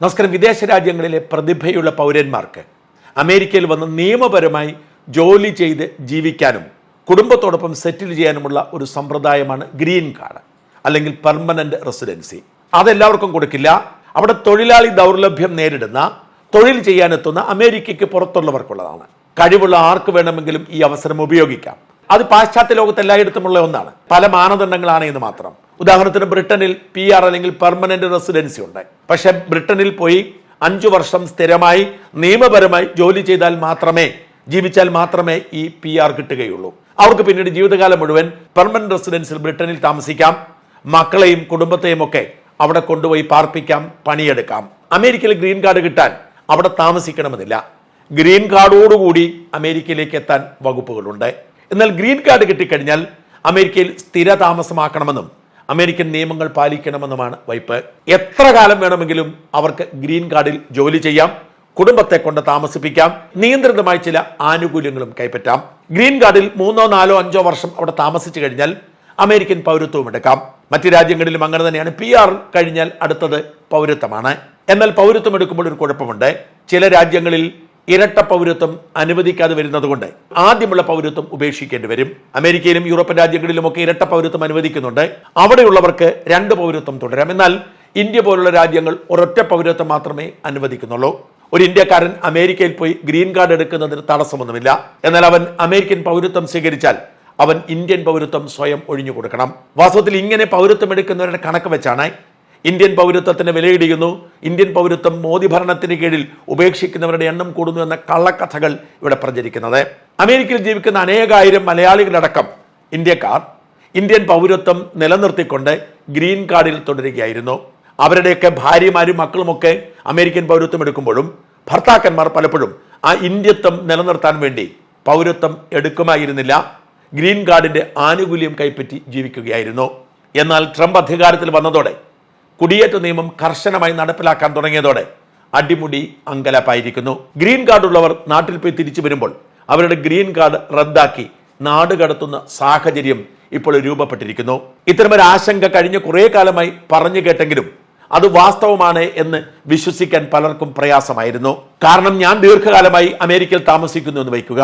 നമസ്കാരം. വിദേശ രാജ്യങ്ങളിലെ പ്രതിഭയുള്ള പൗരന്മാർക്ക് അമേരിക്കയിൽ വന്ന് നിയമപരമായി ജോലി ചെയ്ത് ജീവിക്കാനും കുടുംബത്തോടൊപ്പം സെറ്റിൽ ചെയ്യാനുമുള്ള ഒരു സമ്പ്രദായമാണ് ഗ്രീൻ കാർഡ് അല്ലെങ്കിൽ പെർമനന്റ് റെസിഡൻസി. അതെല്ലാവർക്കും കൊടുക്കില്ല. അവിടെ തൊഴിലാളി ദൗർലഭ്യം നേരിടുന്ന തൊഴിൽ ചെയ്യാനെത്തുന്ന അമേരിക്കയ്ക്ക് പുറത്തുള്ളവർക്കുള്ളതാണ്. കഴിവുള്ള ആർക്ക് വേണമെങ്കിലും ഈ അവസരം ഉപയോഗിക്കാം. അത് പാശ്ചാത്യ ലോകത്ത് എല്ലായിടത്തുമുള്ള ഒന്നാണ്. പല മാനദണ്ഡങ്ങളാണ് എന്ന് മാത്രം. ഉദാഹരണത്തിന് ബ്രിട്ടനിൽ പി ആർ അല്ലെങ്കിൽ പെർമനന്റ് റെസിഡൻസി ഉണ്ട്. പക്ഷെ ബ്രിട്ടനിൽ പോയി അഞ്ചു വർഷം സ്ഥിരമായി നിയമപരമായി ജോലി ചെയ്താൽ മാത്രമേ ജീവിച്ചാൽ മാത്രമേ ഈ പി ആർ കിട്ടുകയുള്ളൂ. അവർക്ക് പിന്നീട് ജീവിതകാലം മുഴുവൻ പെർമനന്റ് റെസിഡൻസിൽ ബ്രിട്ടനിൽ താമസിക്കാം. മക്കളെയും കുടുംബത്തെയും ഒക്കെ അവിടെ കൊണ്ടുപോയി പാർപ്പിക്കാം പണിയെടുക്കാം. അമേരിക്കയിൽ ഗ്രീൻ കാർഡ് കിട്ടാൻ അവിടെ താമസിക്കണമെന്നില്ല. ഗ്രീൻ കാർഡോടുകൂടി അമേരിക്കയിലേക്ക് എത്താൻ വകുപ്പുകളുണ്ട്. എന്നാൽ ഗ്രീൻ കാർഡ് കിട്ടിക്കഴിഞ്ഞാൽ അമേരിക്കയിൽ സ്ഥിര താമസമാക്കണമെന്നും അമേരിക്കൻ നിയമങ്ങൾ പാലിക്കണമെന്നുമാണ് വൈപ്പ്. എത്ര കാലം വേണമെങ്കിലും അവർക്ക് ഗ്രീൻ കാർഡിൽ ജോലി ചെയ്യാം. കുടുംബത്തെ കൊണ്ട് താമസിപ്പിക്കാം. നിയന്ത്രിതമായ ചില ആനുകൂല്യങ്ങളും കൈപ്പറ്റാം. ഗ്രീൻ കാർഡിൽ മൂന്നോ നാലോ അഞ്ചോ വർഷം അവിടെ താമസിച്ചു കഴിഞ്ഞാൽ അമേരിക്കൻ പൗരത്വവും എടുക്കാം. മറ്റു രാജ്യങ്ങളിലും അങ്ങനെ തന്നെയാണ്. പി ആർ കഴിഞ്ഞാൽ അടുത്തത് പൗരത്വമാണ്. എന്നാൽ പൗരത്വം എടുക്കുമ്പോൾ ഒരു കുഴപ്പമുണ്ട്. ചില രാജ്യങ്ങളിൽ ഇരട്ട പൗരത്വം അനുവദിക്കാതെ വരുന്നതുകൊണ്ട് ആദ്യമുള്ള പൗരത്വം ഉപേക്ഷിക്കേണ്ടി വരും. അമേരിക്കയിലും യൂറോപ്യൻ രാജ്യങ്ങളിലുമൊക്കെ ഇരട്ട പൗരത്വം അനുവദിക്കുന്നുണ്ട്. അവിടെയുള്ളവർക്ക് രണ്ട് പൗരത്വം തുടരാം. എന്നാൽ ഇന്ത്യ പോലുള്ള രാജ്യങ്ങൾ ഒരൊറ്റ പൗരത്വം മാത്രമേ അനുവദിക്കുന്നുള്ളൂ. ഒരു ഇന്ത്യക്കാരൻ അമേരിക്കയിൽ പോയി ഗ്രീൻ കാർഡ് എടുക്കുന്നതിന് തടസ്സമൊന്നുമില്ല. എന്നാൽ അവൻ അമേരിക്കൻ പൗരത്വം സ്വീകരിച്ചാൽ അവൻ ഇന്ത്യൻ പൗരത്വം സ്വയം ഒഴിഞ്ഞു കൊടുക്കണം വാസ്തവത്തിൽ ഇങ്ങനെ പൗരത്വം എടുക്കുന്നവരുടെ കണക്ക് വെച്ചാണ് ഇന്ത്യൻ പൗരത്വത്തിന് വിലയിടിയുന്നു. ഇന്ത്യൻ പൗരത്വം മോദി ഭരണത്തിന് കീഴിൽ ഉപേക്ഷിക്കുന്നവരുടെ എണ്ണം കൂടുന്നു എന്ന കള്ളക്കഥകൾ ഇവിടെ പ്രചരിക്കുന്നത്. അമേരിക്കയിൽ ജീവിക്കുന്ന അനേകായിരം മലയാളികളടക്കം ഇന്ത്യക്കാർ ഇന്ത്യൻ പൗരത്വം നിലനിർത്തിക്കൊണ്ട് ഗ്രീൻ കാർഡിൽ തുടരുകയായിരുന്നു. അവരുടെയൊക്കെ ഭാര്യമാരും മക്കളുമൊക്കെ അമേരിക്കൻ പൗരത്വം എടുക്കുമ്പോഴും ഭർത്താക്കന്മാർ പലപ്പോഴും ആ ഇന്ത്യത്വം നിലനിർത്താൻ വേണ്ടി പൗരത്വം എടുക്കുമായിരുന്നില്ല. ഗ്രീൻ കാർഡിന്റെ ആനുകൂല്യം കൈപ്പറ്റി ജീവിക്കുകയായിരുന്നു. എന്നാൽ ട്രംപ് അധികാരത്തിൽ വന്നതോടെ കുടിയേറ്റ നിയമം കർശനമായി നടപ്പിലാക്കാൻ തുടങ്ങിയതോടെ അടിമുടി അങ്കലപ്പായിരിക്കുന്നു. ഗ്രീൻ കാർഡ് ഉള്ളവർ നാട്ടിൽ പോയി തിരിച്ചു വരുമ്പോൾ അവരുടെ ഗ്രീൻ കാർഡ് റദ്ദാക്കി നാട് കടത്തുന്ന സാഹചര്യം ഇപ്പോൾ രൂപപ്പെട്ടിരിക്കുന്നു. ഇത്തരമൊരു ആശങ്ക കഴിഞ്ഞ കുറേ കാലമായി പറഞ്ഞു കേട്ടെങ്കിലും അത് വാസ്തവമാണ് എന്ന് വിശ്വസിക്കാൻ പലർക്കും പ്രയാസമായിരുന്നു. കാരണം ഞാൻ ദീർഘകാലമായി അമേരിക്കയിൽ താമസിക്കുന്നു എന്ന് വയ്ക്കുക.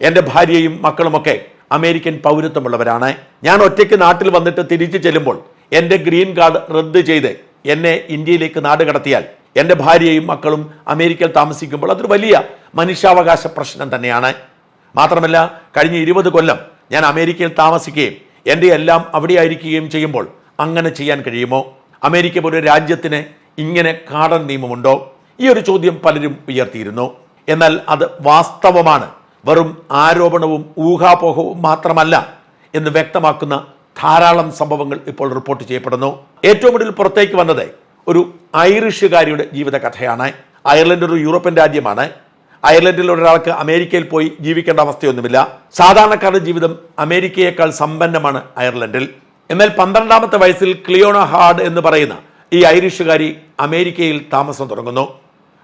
എന്റെ ഭാര്യയും മക്കളുമൊക്കെ അമേരിക്കൻ പൗരത്വമുള്ളവരാണ്. ഞാൻ ഒറ്റയ്ക്ക് നാട്ടിൽ വന്നിട്ട് തിരിച്ചു ചെല്ലുമ്പോൾ എന്റെ ഗ്രീൻ കാർഡ് റദ്ദ് ചെയ്ത് എന്നെ ഇന്ത്യയിലേക്ക് നാട് കടത്തിയാൽ എന്റെ ഭാര്യയും മക്കളും അമേരിക്കയിൽ താമസിക്കുമ്പോൾ അതൊരു വലിയ മനുഷ്യാവകാശ പ്രശ്നം തന്നെയാണ്. മാത്രമല്ല കഴിഞ്ഞ ഇരുപത് കൊല്ലം ഞാൻ അമേരിക്കയിൽ താമസിക്കുകയും എന്റെ എല്ലാം അവിടെ ആയിരിക്കുകയും ചെയ്യുമ്പോൾ അങ്ങനെ ചെയ്യാൻ കഴിയുമോ? അമേരിക്ക പോലെ രാജ്യത്തിന് ഇങ്ങനെ കാടൻ നിയമമുണ്ടോ? ഈ ഒരു ചോദ്യം പലരും ഉയർത്തിയിരുന്നു. എന്നാൽ അത് വാസ്തവമാണ്. വെറും ആരോപണവും ഊഹാപോഹവും മാത്രമല്ല എന്ന് വ്യക്തമാക്കുന്ന ധാരാളം സംഭവങ്ങൾ ഇപ്പോൾ റിപ്പോർട്ട് ചെയ്യപ്പെടുന്നു. ഏറ്റവും കൂടുതൽ പുറത്തേക്ക് വന്നത് ഒരു ഐറിഷുകാരിയുടെ ജീവിതകഥയാണ് അയർലൻഡ് ഒരു യൂറോപ്യൻ രാജ്യമാണ്. അയർലൻഡിൽ ഒരാൾക്ക് അമേരിക്കയിൽ പോയി ജീവിക്കേണ്ട അവസ്ഥയൊന്നുമില്ല. സാധാരണക്കാരുടെ ജീവിതം അമേരിക്കയേക്കാൾ സമ്പന്നമാണ് അയർലൻഡിൽ. എന്നാൽ പന്ത്രണ്ടാമത്തെ വയസ്സിൽ ക്ലിയോണ ഹാർഡ് എന്ന് പറയുന്ന ഈ ഐറിഷുകാരി അമേരിക്കയിൽ താമസം തുടങ്ങുന്നു.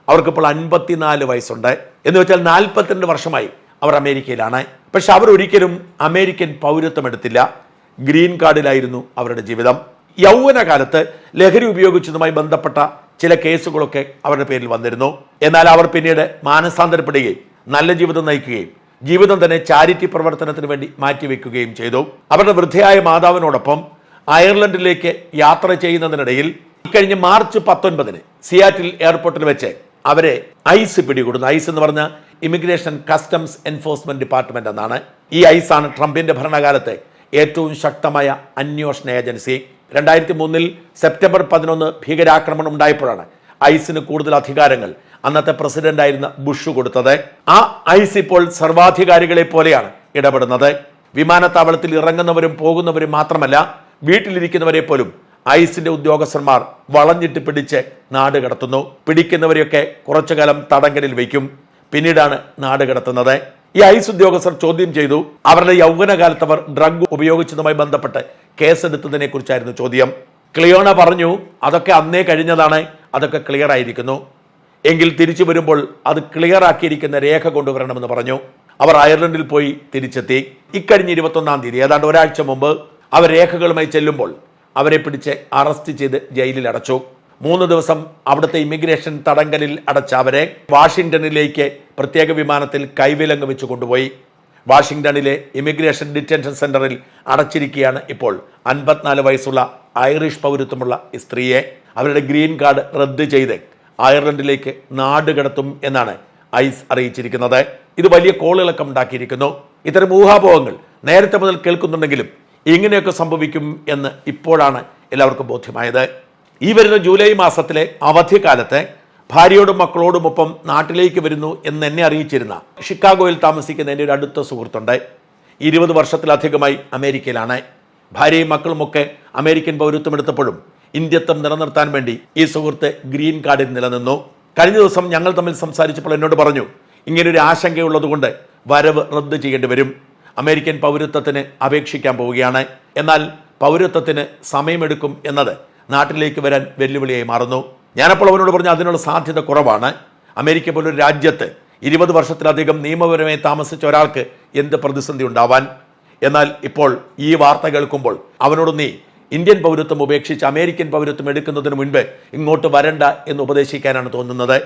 അവർക്കിപ്പോൾ അൻപത്തിനാല് വയസ്സുണ്ട്. എന്ന് വെച്ചാൽ നാൽപ്പത്തിരണ്ട് വർഷമായി അവർ അമേരിക്കയിലാണ്. പക്ഷെ അവർ ഒരിക്കലും അമേരിക്കൻ പൗരത്വം എടുത്തില്ല. ഗ്രീൻ കാർഡിലായിരുന്നു അവരുടെ ജീവിതം. യൗവനകാലത്ത് ലഹരി ഉപയോഗിച്ചതുമായി ബന്ധപ്പെട്ട ചില കേസുകളൊക്കെ അവരുടെ പേരിൽ വന്നിരുന്നു. എന്നാൽ അവർ പിന്നീട് മാനസാന്തരപ്പെടുകയും നല്ല ജീവിതം നയിക്കുകയും ജീവിതം തന്നെ ചാരിറ്റി പ്രവർത്തനത്തിന് വേണ്ടി മാറ്റിവെക്കുകയും ചെയ്തു. അവരുടെ വൃദ്ധയായ മാതാവിനോടൊപ്പം അയർലൻഡിലേക്ക് യാത്ര ചെയ്യുന്നതിനിടയിൽ ഇക്കഴിഞ്ഞ മാർച്ച് പത്തൊൻപതിന് സിയാറ്റിൽ എയർപോർട്ടിൽ വെച്ച് അവരെ ഐസ് പിടികൂടുന്നു. ഐസ് എന്ന് പറഞ്ഞ ഇമിഗ്രേഷൻ കസ്റ്റംസ് എൻഫോഴ്സ്മെന്റ് ഡിപ്പാർട്ട്മെന്റ് എന്നാണ്. ഈ ഐസാണ് ട്രംപിന്റെ ഭരണകാലത്തെ ഏറ്റവും ശക്തമായ അന്വേഷണ ഏജൻസി. രണ്ടായിരത്തി മൂന്നിൽ സെപ്റ്റംബർ പതിനൊന്ന് ഭീകരാക്രമണം ഉണ്ടായപ്പോഴാണ് ഐസിന് കൂടുതൽ അധികാരങ്ങൾ അന്നത്തെ പ്രസിഡന്റ് ആയിരുന്ന ബുഷ് കൊടുത്തത്. ആ ഐസ് ഇപ്പോൾ സർവാധികാരികളെ പോലെയാണ് ഇടപെടുന്നത്. വിമാനത്താവളത്തിൽ ഇറങ്ങുന്നവരും പോകുന്നവരും മാത്രമല്ല വീട്ടിലിരിക്കുന്നവരെ പോലും ഐസിന്റെ ഉദ്യോഗസ്ഥന്മാർ വളഞ്ഞിട്ട് പിടിച്ച് നാട് കടത്തുന്നു. പിടിക്കുന്നവരെയൊക്കെ കുറച്ചു കാലം തടങ്കലിൽ വയ്ക്കും. പിന്നീടാണ് നാട് കടത്തുന്നത്. ഈ ഐസ് ഉദ്യോഗസ്ഥർ ചോദ്യം ചെയ്തു. അവരുടെ യൗവനകാലത്ത് അവർ ഡ്രഗ് ഉപയോഗിച്ചതുമായി ബന്ധപ്പെട്ട് കേസെടുത്തതിനെ കുറിച്ചായിരുന്നു ചോദ്യം. ക്ലിയോണ പറഞ്ഞു അതൊക്കെ അന്നേ കഴിഞ്ഞതാണ്. അതൊക്കെ ക്ലിയർ ആയിരിക്കുന്നു. എങ്കിൽ തിരിച്ചു വരുമ്പോൾ അത് ക്ലിയർ ആക്കിയിരിക്കുന്ന രേഖ കൊണ്ടുവരണമെന്ന് പറഞ്ഞു. അവർ അയർലൻഡിൽ പോയി തിരിച്ചെത്തി. ഇക്കഴിഞ്ഞ ഇരുപത്തൊന്നാം തീയതി ഏതാണ്ട് ഒരാഴ്ച മുമ്പ് അവർ രേഖകളുമായി ചെല്ലുമ്പോൾ അവരെ പിടിച്ച് അറസ്റ്റ് ചെയ്ത് ജയിലിൽ അടച്ചു. മൂന്ന് ദിവസം അവിടുത്തെ ഇമിഗ്രേഷൻ തടങ്കലിൽ അടച്ച അവരെ വാഷിംഗ്ടണിലേക്ക് പ്രത്യേക വിമാനത്തിൽ കൈവിലങ്ങ് വെച്ച് കൊണ്ടുപോയി. വാഷിംഗ്ടണിലെ ഇമിഗ്രേഷൻ ഡിറ്റൻഷൻ സെന്ററിൽ അടച്ചിരിക്കുകയാണ് ഇപ്പോൾ അൻപത്തിനാല് വയസ്സുള്ള ഐറിഷ് പൗരത്വമുള്ള സ്ത്രീയെ. അവരുടെ ഗ്രീൻ കാർഡ് റദ്ദ് ചെയ്ത് അയർലൻഡിലേക്ക് നാടുകടത്തും എന്നാണ് ഐസ് അറിയിച്ചിരിക്കുന്നത്. ഇത് വലിയ കോളിളക്കം ഉണ്ടാക്കിയിരിക്കുന്നു. ഇത്തരം ഊഹാപോഹങ്ങൾ നേരത്തെ മുതൽ കേൾക്കുന്നുണ്ടെങ്കിലും ഇങ്ങനെയൊക്കെ സംഭവിക്കും എന്ന് ഇപ്പോഴാണ് എല്ലാവർക്കും ബോധ്യമായത്. ഈ വരുന്ന ജൂലൈ മാസത്തിലെ അവധിക്കാലത്ത് ഭാര്യയോടും മക്കളോടും ഒപ്പം നാട്ടിലേക്ക് വരുന്നു എന്ന് എന്നെ അറിയിച്ചിരുന്ന ഷിക്കാഗോയിൽ താമസിക്കുന്ന എന്റെ ഒരു അടുത്ത സുഹൃത്തുണ്ട്. ഇരുപത് വർഷത്തിലധികമായി അമേരിക്കയിലാണ്. ഭാര്യയും മക്കളുമൊക്കെ അമേരിക്കൻ പൗരത്വം എടുത്തപ്പോഴും ഇന്ത്യത്വം നിലനിർത്താൻ വേണ്ടി ഈ സുഹൃത്ത് ഗ്രീൻ കാർഡിൽ നിലനിന്നു. കഴിഞ്ഞ ദിവസം ഞങ്ങൾ തമ്മിൽ സംസാരിച്ചപ്പോൾ എന്നോട് പറഞ്ഞു ഇങ്ങനൊരു ആശങ്കയുള്ളതുകൊണ്ട് വരവ് റദ്ദ് ചെയ്യേണ്ടി വരും. അമേരിക്കൻ പൗരത്വത്തിന് അപേക്ഷിക്കാൻ പോവുകയാണ്. എന്നാൽ പൗരത്വത്തിന് സമയമെടുക്കും എന്നത് നാട്ടിലേക്ക് വരാൻ വെല്ലുവിളിയായി മാറുന്നു. ഞാനപ്പോൾ അവനോട് പറഞ്ഞു അതിനുള്ള സാധ്യത കുറവാണ്. അമേരിക്ക പോലൊരു രാജ്യത്ത് ഇരുപത് വർഷത്തിലധികം നിയമപരമായി താമസിച്ച ഒരാൾക്ക് എന്ത് പ്രതിസന്ധി ഉണ്ടാവാൻ? എന്നാൽ ഇപ്പോൾ ഈ വാർത്ത കേൾക്കുമ്പോൾ അവനോട് നീ ഇന്ത്യൻ പൗരത്വം ഉപേക്ഷിച്ച് അമേരിക്കൻ പൗരത്വം എടുക്കുന്നതിന് മുൻപ് ഇങ്ങോട്ട് വരണ്ട എന്ന് ഉപദേശിക്കാനാണ് തോന്നുന്നത്.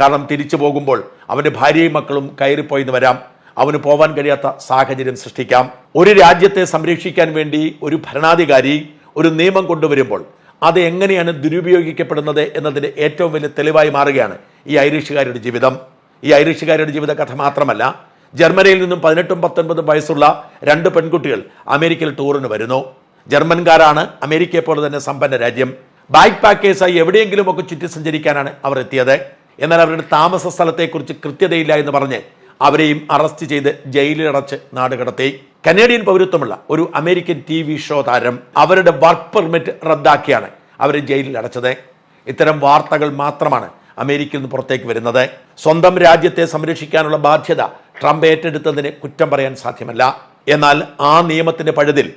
കാരണം തിരിച്ചു പോകുമ്പോൾ അവന്റെ ഭാര്യയും മക്കളും കയറിപ്പോയിന്ന് വരാം. അവന് പോവാൻ കഴിയാത്ത സാഹചര്യം സൃഷ്ടിക്കാം. ഒരു രാജ്യത്തെ സംരക്ഷിക്കാൻ വേണ്ടി ഒരു ഭരണാധികാരി ഒരു നിയമം കൊണ്ടുവരുമ്പോൾ അത് എങ്ങനെയാണ് ദുരുപയോഗിക്കപ്പെടുന്നത് എന്നതിന്റെ ഏറ്റവും വലിയ തെളിവായി മാറുകയാണ് ഈ ഐറിഷുകാരുടെ ജീവിതം. ഈ ഐറിഷുകാരുടെ ജീവിത കഥ മാത്രമല്ല ജർമ്മനിയിൽ നിന്നും പതിനെട്ടും പത്തൊൻപതും വയസ്സുള്ള രണ്ട് പെൺകുട്ടികൾ അമേരിക്കയിൽ ടൂറിന് വരുന്നു. ജർമ്മൻകാരാണ് അമേരിക്കയെ പോലെ തന്നെ സമ്പന്ന രാജ്യം. ബാക്ക് പാക്കേഴ്സായി എവിടെയെങ്കിലുമൊക്കെ ചുറ്റി സഞ്ചരിക്കാനാണ് അവർ എത്തിയത്. എന്നാൽ അവരുടെ താമസ സ്ഥലത്തെക്കുറിച്ച് കൃത്യതയില്ല എന്ന് പറഞ്ഞ് അവരെയും അറസ്റ്റ് ചെയ്ത് ജയിലിലടച്ച് നാട് കടത്തി. കനേഡിയൻ പൗരത്വമുള്ള ഒരു അമേരിക്കൻ ടി വി ഷോ താരം അവരുടെ വർക്ക് പെർമിറ്റ് റദ്ദാക്കിയാണ് അവരെ ജയിലിൽ അടച്ചത് ഇത്തരം വാർത്തകൾ മാത്രമാണ് അമേരിക്കയിൽ നിന്ന് പുറത്തേക്ക് വരുന്നത്. സ്വന്തം രാജ്യത്തെ സംരക്ഷിക്കാനുള്ള ബാധ്യത ട്രംപ് ഏറ്റെടുത്തതിന് കുറ്റം പറയാൻ സാധ്യമല്ല. എന്നാൽ ആ നിയമത്തിന്റെ പഴുതിൽ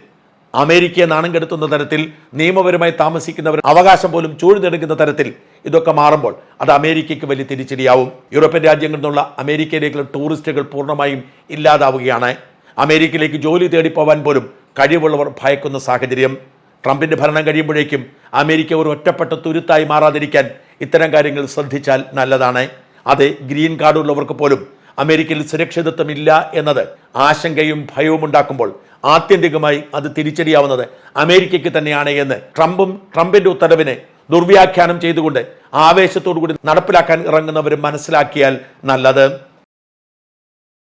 അമേരിക്കയെ നാണം കെടുത്തുന്ന തരത്തിൽ നിയമപരമായി താമസിക്കുന്നവർ അവകാശം പോലും ചൂഴ്ന്നെടുക്കുന്ന തരത്തിൽ ഇതൊക്കെ മാറുമ്പോൾ അത് അമേരിക്കയ്ക്ക് വലിയ തിരിച്ചടിയാവും. യൂറോപ്യൻ രാജ്യങ്ങളിൽ നിന്നുള്ള അമേരിക്കയിലേക്കുള്ള ടൂറിസ്റ്റുകൾ പൂർണമായും ഇല്ലാതാവുകയാണ്. അമേരിക്കയിലേക്ക് ജോലി തേടിപ്പോവാൻ പോവാൻ പോലും കഴിവുള്ളവർ ഭയക്കുന്ന സാഹചര്യം. ട്രംപിന്റെ ഭരണം കഴിയുമ്പോഴേക്കും അമേരിക്ക ഒരു ഒറ്റപ്പെട്ട തുരുത്തായി മാറാതിരിക്കാൻ ഇത്തരം കാര്യങ്ങൾ ശ്രദ്ധിച്ചാൽ നല്ലതാണ്. അതെ ഗ്രീൻ കാർഡുള്ളവർക്ക് പോലും അമേരിക്കയിൽ സുരക്ഷിതത്വമില്ല എന്നത് ആശങ്കയും ഭയവും ഉണ്ടാക്കുമ്പോൾ ആത്യന്തികമായി അത് തിരിച്ചടിയാവുന്നത് അമേരിക്കയ്ക്ക് തന്നെയാണ് എന്ന് ട്രംപും ട്രംപിന്റെ ഉത്തരവിനെ ദുർവ്യാഖ്യാനം ചെയ്തുകൊണ്ട് ആവേശത്തോടു കൂടി നടപ്പിലാക്കാൻ ഇറങ്ങുന്നവരും മനസ്സിലാക്കിയാൽ നല്ലത്.